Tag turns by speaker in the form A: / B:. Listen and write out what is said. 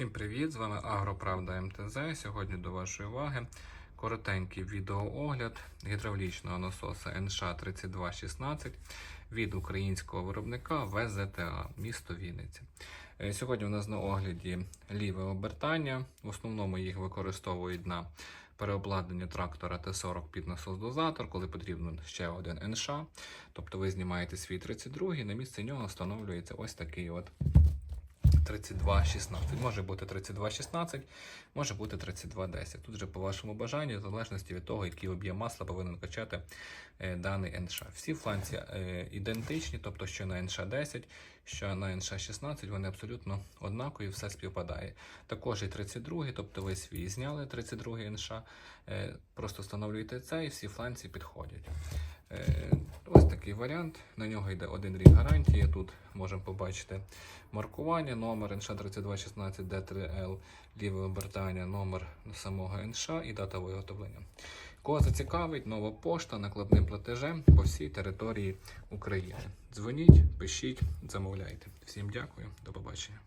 A: Всім привіт! З вами Агроправда МТЗ. Сьогодні до вашої уваги коротенький відеоогляд гідравлічного насоса НШ3216 від українського виробника ВЗТА, місто Вінниця. Е, Сьогодні у нас на огляді ліве обертання. В основному їх використовують на переобладнання трактора Т40 під насос-дозатор, коли потрібен ще один НШ. Тобто ви знімаєте свій 32 і на місце нього встановлюється ось такий от 32,16. Може бути 32,16, може бути 32,10. Тут вже по вашому бажанню, в залежності від того, який об'єм масла повинен качати е, даний НШ. Всі фланці е, ідентичні, тобто що на НШ 10, що на НШ 16, вони абсолютно однакові, все співпадає. Також і 32, тобто ви свій зняли 32 НШ, е, просто встановлюєте це і всі фланці підходять. Е, Ось такий варіант. На нього йде один рік гарантії. Тут можемо побачити маркування, номер НШ 3216 D3L, ліве обертання, номер самого НШ і дата виготовлення. Кого зацікавить, нова пошта накладним платежем по всій території України. Дзвоніть, пишіть, замовляйте. Всім дякую, до побачення.